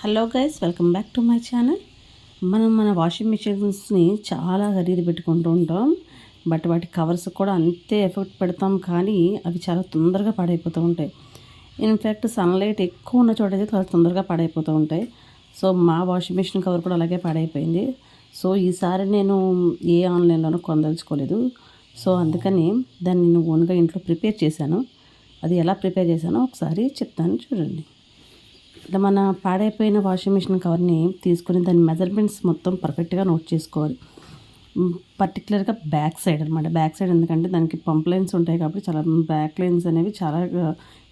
Hello guys welcome back to my channel. మనం మన washing మిషన్స్ని చాలా ఖరీదు పెట్టుకుంటూ ఉంటాం. బట్ వాటి కవర్స్ కూడా అంతే ఎఫెక్ట్ పెడతాం కానీ అవి చాలా తొందరగా పాడైపోతూ ఉంటాయి. ఇన్ఫ్యాక్ట్ సన్లైట్ ఎక్కువ ఉన్న చోట అయితే చాలా తొందరగా పాడైపోతూ ఉంటాయి. సో మా వాషింగ్ మిషన్ కవర్ కూడా అలాగే పాడైపోయింది. సో ఈసారి నేను ఏ ఆన్లైన్లోనూ కొనదలుచుకోలేదు. సో అందుకని దాన్ని నేను ఓన్గా ఇంట్లో ప్రిపేర్ చేశాను. అది ఎలా ప్రిపేర్ చేశానో ఒకసారి చెప్తాను చూడండి. ఇట్లా మన పాడైపోయిన వాషింగ్ మిషన్ కవర్ని తీసుకొని దాని మెజర్మెంట్స్ మొత్తం పర్ఫెక్ట్గా నోట్ చేసుకోవాలి. పర్టికులర్గా బ్యాక్ సైడ్ అనమాట బ్యాక్ సైడ్ ఎందుకంటే దానికి పంప్ లైన్స్ ఉంటాయి కాబట్టి చాలా బ్యాక్ లైన్స్ అనేవి చాలా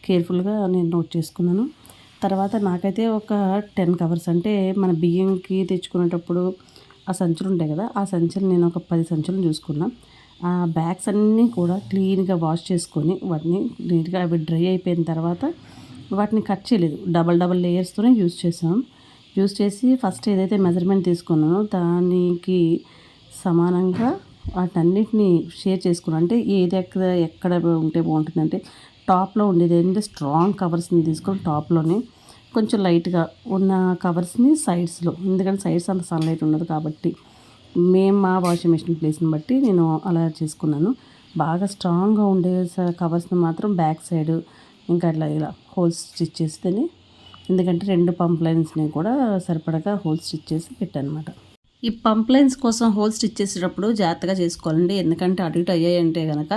కేర్ఫుల్గా నేను నోట్ చేసుకున్నాను. తర్వాత నాకైతే ఒక టెన్ కవర్స్ అంటే మన బియ్యంకి తెచ్చుకునేటప్పుడు ఆ సంచులు ఉంటాయి కదా ఆ సంచులు నేను ఒక పది సంచులు చూసుకున్నా. ఆ బ్యాగ్స్ అన్నీ కూడా క్లీన్గా వాష్ చేసుకొని వాటిని నీట్గా అవి డ్రై అయిపోయిన తర్వాత వాటిని కట్ చేయలేదు. డబల్ డబల్ లేయర్స్తోనే యూజ్ చేసాం యూజ్ చేసి ఫస్ట్ ఏదైతే మెజర్మెంట్ తీసుకున్నానో దానికి సమానంగా వాటన్నిటిని షేర్ చేసుకున్నాను. అంటే ఏది ఎక్కడ ఎక్కడ ఉంటే బాగుంటుందంటే టాప్లో ఉండేది ఏంటంటే స్ట్రాంగ్ కవర్స్ని తీసుకొని టాప్లోనే కొంచెం లైట్గా ఉన్న కవర్స్ని సైడ్స్లో ఎందుకంటే సైడ్స్ అంత సన్లైట్ ఉండదు కాబట్టి మేము మా వాషింగ్ మెషిన్ ప్లేస్ని బట్టి నేను అలా చేసుకున్నాను. బాగా స్ట్రాంగ్గా ఉండే కవర్స్ని మాత్రం బ్యాక్ సైడ్ ఇంకా అట్లా ఇలా హోల్స్ స్టిచ్ చేస్తేనే ఎందుకంటే రెండు పంప్ లైన్స్ని కూడా సరిపడగా హోల్ స్టిచ్ చేసి పెట్టానమాట. ఈ పంప్ లైన్స్ కోసం హోల్ స్టిచ్ చేసేటప్పుడు జాగ్రత్తగా చేసుకోవాలండి. ఎందుకంటే అటు ఇటు అయ్యాయంటే కనుక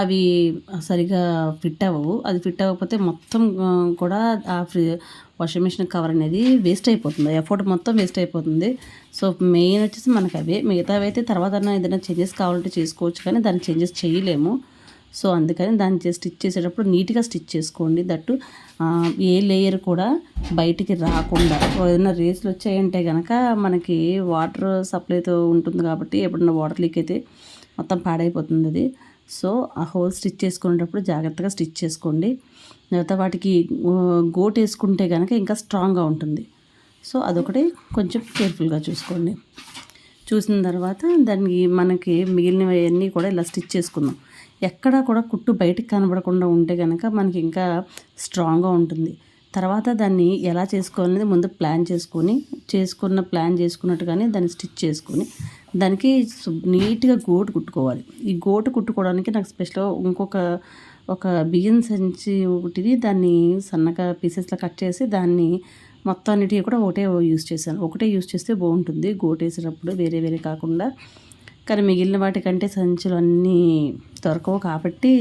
అవి సరిగా ఫిట్ అవ్వవు. అది ఫిట్ అవ్వకపోతే మొత్తం కూడా ఆ ఫ్రీ వాషింగ్ మిషన్ కవర్ అనేది వేస్ట్ అయిపోతుంది. ఎఫర్ట్ మొత్తం వేస్ట్ అయిపోతుంది. సో మెయిన్ వచ్చేసి మనకు అవే. మిగతావి అయితే తర్వాత ఏదైనా చేంజెస్ కావాలంటే చేసుకోవచ్చు కానీ దాన్ని చేంజెస్ చేయలేము. సో అందుకని దాన్ని స్టిచ్ చేసేటప్పుడు నీట్గా స్టిచ్ చేసుకోండి. దట్టు ఏ లేయర్ కూడా బయటికి రాకుండా. ఏదైనా రేసులు వచ్చాయంటే కనుక మనకి వాటర్ సప్లైతో ఉంటుంది కాబట్టి ఎప్పుడన్నా వాటర్ లీక్ అయితే మొత్తం పాడైపోతుంది అది. సో ఆ హోల్ స్టిచ్ చేసుకునేటప్పుడు జాగ్రత్తగా స్టిచ్ చేసుకోండి. తర్వాత వాటికి గోట్ వేసుకుంటే కనుక ఇంకా స్ట్రాంగ్గా ఉంటుంది. సో అదొకటి కొంచెం కేర్ఫుల్గా చూసుకోండి. చూసిన తర్వాత దానికి మనకి మిగిలినవన్నీ కూడా ఇలా స్టిచ్ చేసుకుందాం. ఎక్కడా కూడా కుట్టు బయటికి కనబడకుండా ఉంటే కనుక మనకి ఇంకా స్ట్రాంగ్గా ఉంటుంది. తర్వాత దాన్ని ఎలా చేసుకోవాలనేది ముందు ప్లాన్ చేసుకొని చేసుకున్న ప్లాన్ చేసుకున్నట్టుగానే దాన్ని స్టిచ్ చేసుకొని దానికి నీట్గా గోటు కుట్టుకోవాలి. ఈ గోటు కుట్టుకోవడానికి నాకు స్పెషల్గా ఇంకొక ఒక బియ్యం సంచి ఒకటిది దాన్ని సన్నగా పీసెస్లో కట్ చేసి దాన్ని మొత్తం అన్నిటికీ కూడా ఒకటే యూస్ చేశాను. ఒకటే యూస్ చేస్తే బాగుంటుంది. గోటేసేటప్పుడు వేరే వేరే కాకుండా. కానీ మిగిలిన వాటికంటే సంచులు అన్నీ దొరకవు కాబట్టి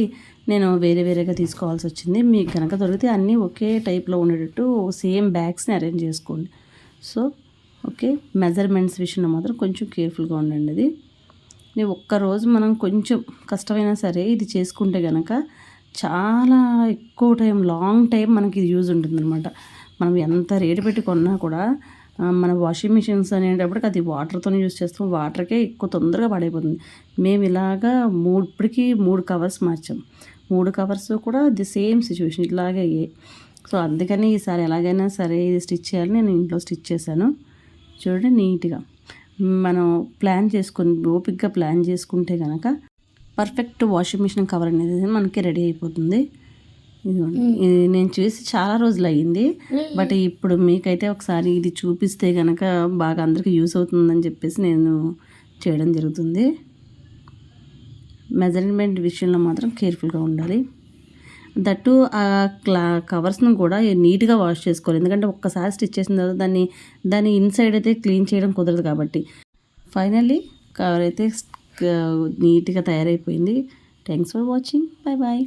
నేను వేరే వేరేగా తీసుకోవాల్సి వచ్చింది. మీకు కనుక దొరికితే అన్నీ ఒకే టైప్లో ఉండేటట్టు సేమ్ బ్యాగ్స్ని అరేంజ్ చేసుకోండి. So okay. మెజర్మెంట్స్ విషయంలో మాత్రం కొంచెం కేర్ఫుల్గా ఉండండి అది. నేను ఒక్కరోజు మనం కొంచెం కష్టమైనా సరే ఇది చేసుకుంటే కనుక చాలా ఎక్కువ టైం లాంగ్ టైం మనకి ఇది యూజ్ ఉంటుందన్నమాట. మనం ఎంత రేటు పెట్టి కొన్నా కూడా మన వాషింగ్ మిషన్స్ అనేటప్పటికి అది వాటర్తోనే యూస్ చేస్తాం. వాటర్కే ఎక్కువ తొందరగా పడైపోతుంది. మేము ఇలాగా మూడు ఇప్పటికీ మూడు కవర్స్ మార్చాం. మూడు కవర్స్ కూడా ది సేమ్ సిచ్యువేషన్ ఇలాగే అయ్యాయి సో అందుకని ఈసారి ఎలాగైనా సరే ఇది స్టిచ్ చేయాలి. నేను ఇంట్లో స్టిచ్ చేశాను. చూడండి నీట్గా. మనం ప్లాన్ చేసుకుని ఓపిక్గా ప్లాన్ చేసుకుంటే కనుక పర్ఫెక్ట్ వాషింగ్ మిషన్ కవర్ అనేది మనకి రెడీ అయిపోతుంది. ఇది నేను చూసి చాలా రోజులు అయ్యింది బట్ ఇప్పుడు మీకైతే ఒకసారి ఇది చూపిస్తే కనుక బాగా అందరికి యూస్ అవుతుందని చెప్పేసి నేను చేయడం జరుగుతుంది. మెజర్మెంట్ విషయంలో మాత్రం కేర్ఫుల్గా ఉండాలి. దట్టు ఆ క్లా కవర్స్ను కూడా నీట్గా వాష్ చేసుకోవాలి. ఎందుకంటే ఒక్కసారి స్టిచ్ చేసిన తర్వాత దాన్ని దాన్ని ఇన్సైడ్ అయితే క్లీన్ చేయడం కుదరదు కాబట్టి. ఫైనల్లీ కవర్ అయితే నీట్గా తయారైపోయింది. Thanks for watching. Bye bye